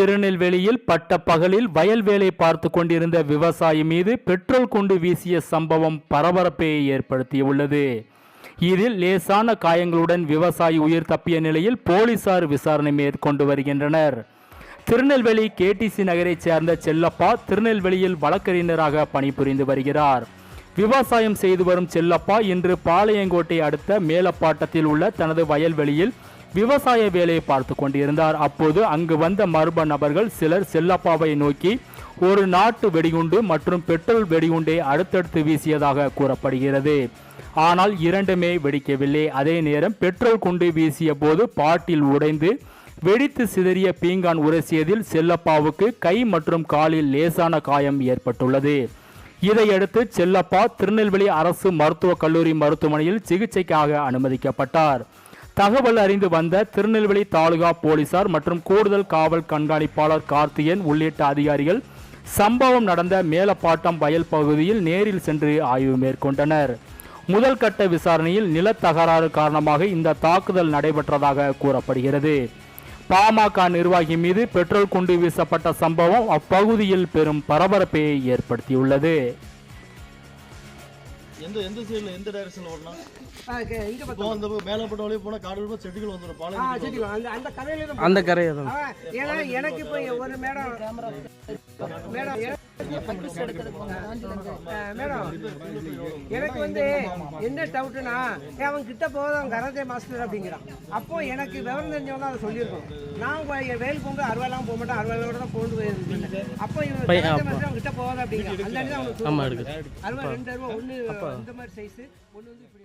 திருநெல்வேலியில் பட்ட பகலில் வயல் வேலை பார்த்து கொண்டிருந்த விவசாயி மீது பெட்ரோல் குண்டு வீசிய சம்பவம் பரபரப்பை ஏற்படுத்தியுள்ளது. இதில் லேசான காயங்களுடன் விவசாயி உயிர் தப்பிய நிலையில் போலீசார் விசாரணை மேற்கொண்டு வருகின்றனர். திருநெல்வேலி கேடிசி நகரைச் சேர்ந்த செல்லப்பா திருநெல்வேலியில் வழக்கறிஞராக பணிபுரிந்து வருகிறார். விவசாயம் செய்து வரும் செல்லப்பா இன்று பாளையங்கோட்டை அடுத்த மேலப்பாட்டத்தில் உள்ள தனது வயல்வெளியில் விவசாய வேலையை பார்த்து கொண்டிருந்தார். அப்போது அங்கு வந்த மர்ம நபர்கள் சிலர் செல்லப்பாவை நோக்கி ஒரு நாட்டு வெடிகுண்டு மற்றும் பெட்ரோல் வெடிகுண்டை அடுத்தடுத்து வீசியதாக கூறப்படுகிறது. ஆனால் இரண்டுமே வெடிக்கவில்லை. அதே நேரம் பெட்ரோல் குண்டு வீசிய போது பாட்டில் உடைந்து வெடித்து சிதறிய பீங்கான் உரசியதில் செல்லப்பாவுக்கு கை மற்றும் காலில் லேசான காயம் ஏற்பட்டுள்ளது. இதையடுத்து செல்லப்பா திருநெல்வேலி அரசு மருத்துவக் கல்லூரி மருத்துவமனையில் சிகிச்சைக்காக அனுமதிக்கப்பட்டார். தகவல் அறிந்து வந்த திருநெல்வேலி தாலுகா போலீசார் மற்றும் கூடுதல் காவல் கண்காணிப்பாளர் கார்த்திகேயன் உள்ளிட்ட அதிகாரிகள் சம்பவம் நடந்த மேலப்பாட்டம் வயல் பகுதியில் நேரில் சென்று ஆய்வு மேற்கொண்டனர். முதல் கட்ட விசாரணையில் நிலத்தகராறு காரணமாக இந்த தாக்குதல் நடைபெற்றதாக கூறப்படுகிறது. பாமக நிர்வாகி மீது பெட்ரோல் குண்டு வீசப்பட்ட சம்பவம் அப்பகுதியில் பெரும் பரபரப்பை ஏற்படுத்தியுள்ளது. எந்த எந்த சைடுல எந்த டைரக்ஷன்ல ஓடணும் ஆ, இங்க அந்த மேலப்பட்ட வழியே போனா காடு வழியா செடிகள் வந்துடும் பாலம் அந்த அந்த கரையில தான் அந்த கரையை தான். ஆ, ஏன்னா எனக்கு இப்போ ஒரு மேடம். மேடம் எனக்கு- ஆ, மேடம் எனக்கு வந்து என்ன டவுட்னா அவன் கிட்ட போதும் கராத்தே மாஸ்டர் அப்படிங்கிறான் அப்போ எனக்கு விவரம் தெரிஞ்சவங்க அதை சொல்லியிருக்கோம் நான் வேல் பொங்க அறுவாலாம் போக மாட்டேன் அறுவாலோட தான் கொண்டு போயிருந்தேன் அப்போ இவன் கராத்தே. மாஸ்டர் அவன் கிட்ட போகாத அப்படிங்கிறான் அந்த தான் அவனுக்கு அறுபா ரெண்டு அறுபா ஒன்று இந்த மாதிரி சைஸ் ஒன்று வந்து இப்படி